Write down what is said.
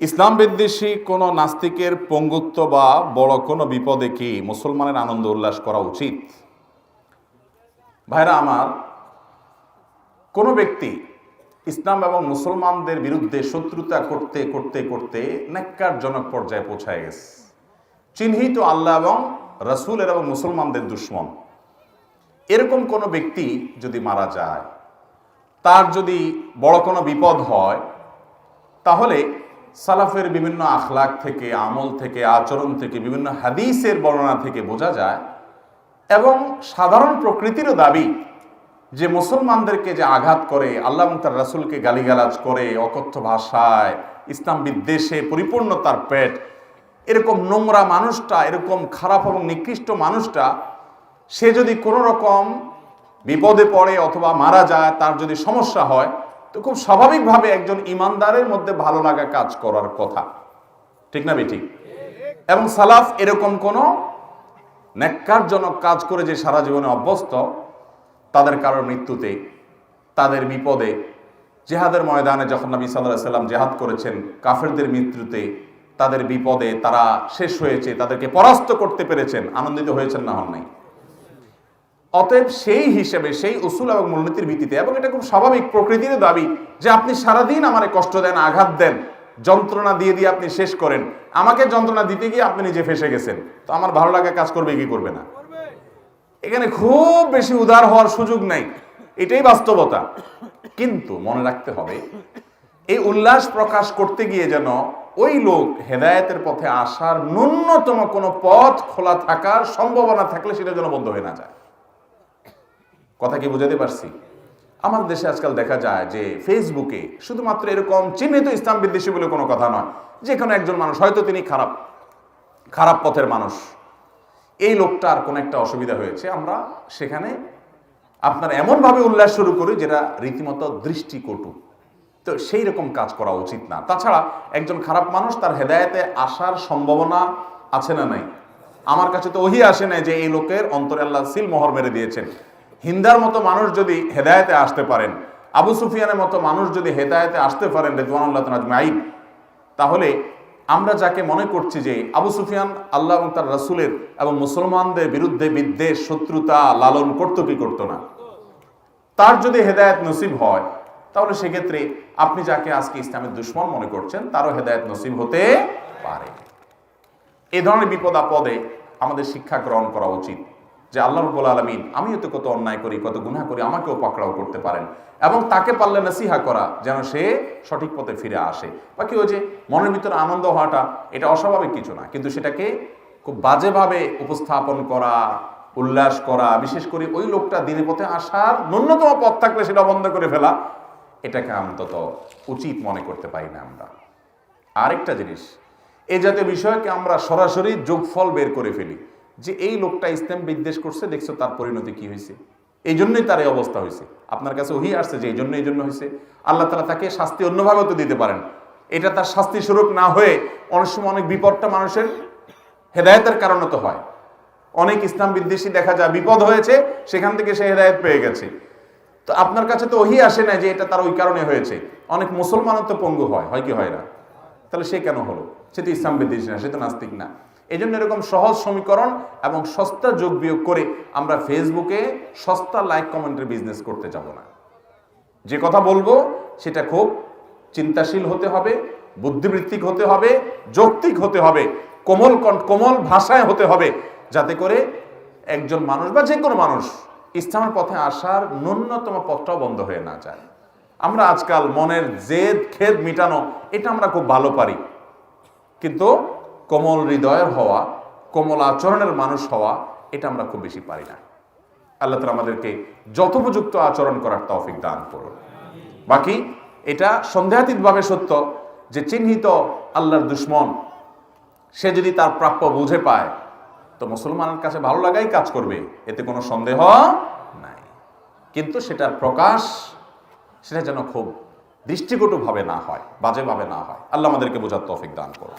ইসলাম বিদ্বেষী কোনো নাস্তিকের পঙ্গুত্ব বা বড় কোনো বিপদে কি মুসলমানের আনন্দ উল্লাস করা উচিত? ভাইরা আমার, কোনো ব্যক্তি ইসলাম এবং মুসলমানদের বিরুদ্ধে শত্রুতা করতে করতে করতে ন্যাক্কারজনক পর্যায়ে পৌঁছায় গেছে। চিহ্নিত আল্লাহ এবং রসুলের এবং মুসলমানদের দুশ্মন। এরকম কোনো ব্যক্তি যদি মারা যায়, তার যদি বড় কোনো বিপদ হয়, তাহলে সালাফের বিভিন্ন আখলাক থেকে, আমল থেকে, আচরণ থেকে, বিভিন্ন হাদিসের বর্ণনা থেকে বোঝা যায়। এবং সাধারণ প্রকৃতিরও দাবি যে মুসলমানদেরকে যে আঘাত করে, আল্লাহ তার রাসুলকে গালিগালাজ করে, অকথ্য ভাষায়, ইসলাম বিদ্বেষে পরিপূর্ণ তার পেট, এরকম নোংরা মানুষটা, এরকম খারাপ এবং নিকৃষ্ট মানুষটা, সে যদি কোনো রকম বিপদে পড়ে অথবা মারা যায়, তার যদি সমস্যা হয় তো খুব স্বাভাবিকভাবে একজন ইমানদারের মধ্যে ভালো লাগা কাজ করার কথা। ঠিক না বেটি এবং সালাফ এরকম কোনো ন্যাক্কারজনক কাজ করে যে সারা জীবনে অভ্যস্ত, তাদের কারোর মৃত্যুতে, তাদের বিপদে, জেহাদের ময়দানে যখন নবী সাল্লাহ সাল্লাম জেহাদ করেছেন, কাফেরদের মৃত্যুতে, তাদের বিপদে তারা শেষ হয়েছে, তাদেরকে পরাস্ত করতে পেরেছেন, আনন্দিত হয়েছেন না হন নাই? অতএব সেই হিসেবে, সেই উসুল এবং মূলনীতির ভিত্তিতে এবং এটা খুব স্বাভাবিক প্রকৃতির দাবি যে আপনি সারাদিন আমারে কষ্ট দেন, আঘাত দেন, যন্ত্রণা দিয়ে দিয়ে আপনি শেষ করেন। আমাকে যন্ত্রণা দিতে গিয়ে আপনি নিজে ফেসে গেছেন। তো আমার ভালো লাগা কাজ করবে কি করবে না? এখানে খুব বেশি উদার হওয়ার সুযোগ নাই। এটাই বাস্তবতা। কিন্তু মনে রাখতে হবে, এই উল্লাস প্রকাশ করতে গিয়ে যেন ওই লোক হেদায়েতের পথে আসার ন্যূনতম কোনো পথ খোলা থাকার সম্ভাবনা থাকলে সেটা যেন বন্ধ হয়ে না যায়। কথা কি বুঝাতে পারছি? আমার দেশে আজকাল দেখা যায় যে ফেসবুকে শুধুমাত্র এরকম চিহ্নিত ইসলাম বিদ্বেষী বলে কোনো কথা নয়। যে কোনো একজন মানুষ, হয়তো তিনি খারাপ খারাপ পথের মানুষ। এই লোকটার কোনো একটা অসুবিধা হয়েছে। আমরা সেখানে আপনার এমনভাবে উল্লাস শুরু করি যেটা রীতিমতো দৃষ্টিকটু। তো সেই রকম কাজ করা উচিত না। তাছাড়া একজন খারাপ মানুষ তার হেদায়েতে আসার সম্ভাবনা আছে না নাই? আমার কাছে তো ওহি আসে না যে এই লোকের অন্তরে আল্লাহ সিল মোহর মেরে দিয়েছেন। হিন্দার মতো মানুষ যদি হেদায়েতে আসতে পারেন, আবু সুফিয়ানের মতো মানুষ যদি হেদায়েতে আসতে পারেন রেজওয়ানুল্লাহ আজমাইন তাহলে আমরা যাকে মনে করছি যে আবু সুফিয়ান আল্লাহ এবং তার রাসুলের এবং মুসলমানদের বিরুদ্ধে বিদ্বেষ, শত্রুতা লালন করতো কি করতো না? তার যদি হেদায়েত নসিব হয়, তাহলে সেক্ষেত্রে আপনি যাকে আজকে ইসলামের দুশ্মন মনে করছেন, তারও হেদায়েত নসিব হতে পারে। এ ধরনের বিপদ আপদে আমাদের শিক্ষা গ্রহণ করা উচিত। যে আল্লাহ রব্বুল আলমিন, আমিও তো কত অন্যায় করি, কত গুনাহ করি, আমাকেও পাকড়াও করতে পারেন। এবং তাকে পারলে নসিহা করা, যেন সে সঠিক পথে ফিরে আসে। বাকি ওই যে মনের ভিতরে আনন্দ হওয়াটা, এটা অস্বাভাবিক কিছু না। কিন্তু সেটাকে খুব বাজেভাবে উপস্থাপন করা, উল্লাস করা, বিশেষ করে ওই লোকটা দিনে পথে আসার ন্যূনতম পথ থাকলে সেটা বন্ধ করে ফেলা, এটাকে অন্তত উচিত মনে করতে পারি না আমরা। আরেকটা জিনিস এই জাতীয় বিষয়কে আমরা সরাসরি যোগফল বের করে ফেলি। যে এই লোকটা ইসলাম বিদ্বেষ করছে, দেখছ তার পরিণতি কি হয়েছে? এই জন্যই তার এই অবস্থা হয়েছে। আপনার কাছে ওহি আসছে যে এই জন্য এই জন্য হয়েছে। আল্লাহ তালা তাকে শাস্তি অন্যভাবেও তো দিতে পারেন। এটা তার শাস্তি স্বরূপ না হয়ে অনেক সময় অনেক বিপদটা মানুষের হেদায়তের কারণে তো হয়। অনেক ইসলাম বিদ্বেষী দেখা যায়, বিপদ হয়েছে, সেখান থেকে সে হেদায়ত পেয়ে গেছে। তো আপনার কাছে তো ওহি আসে না যে এটা তার ওই কারণে হয়েছে। অনেক মুসলমানও তো পঙ্গু হয় হয় কি হয় না? তাহলে সে কেন হলো? সে তো ইসলাম বিদ্বেষী না, সে তো নাস্তিক না। এই জন্য এরকম সহজ সমীকরণ এবং সস্তা যোগ বিয়োগ করে আমরা ফেসবুকে সস্তা লাইক কমেন্টের বিজনেস করতে যাব না। যে কথা বলব, সেটা খুব চিন্তাশীল হতে হবে, বুদ্ধিবৃত্তিক হতে হবে, যৌক্তিক হতে হবে, কোমল কোমল ভাষায় হতে হবে, যাতে করে একজন মানুষ বা যে কোনো মানুষ ইসলামের পথে আসার ন্যূনতম পথটাও বন্ধ হয়ে না যায়। আমরা আজকাল মনের জেদ, খেদ মিটানো, এটা আমরা খুব ভালো পারি। কিন্তু কোমল হৃদয়ের হওয়া, কোমল আচরণের মানুষ হওয়া, এটা আমরা খুব বেশি পারি না। আল্লাহ তালা আমাদেরকে যথোপযুক্ত আচরণ করার তৌফিক দান করুন। বাকি, এটা সন্দেহাতীতভাবে সত্য যে চিহ্নিত আল্লাহর দুশ্মন, সে যদি তার প্রাপ্য বুঝে পায়, তো মুসলমানের কাছে ভালো লাগাই কাজ করবে, এতে কোনো সন্দেহ নাই। কিন্তু সেটার প্রকাশ, সেটা যেন খুব দৃষ্টিকটুভাবে না হয় বাজেভাবে না হয়। আল্লাহ আমাদেরকে বোঝার তৌফিক দান করুন।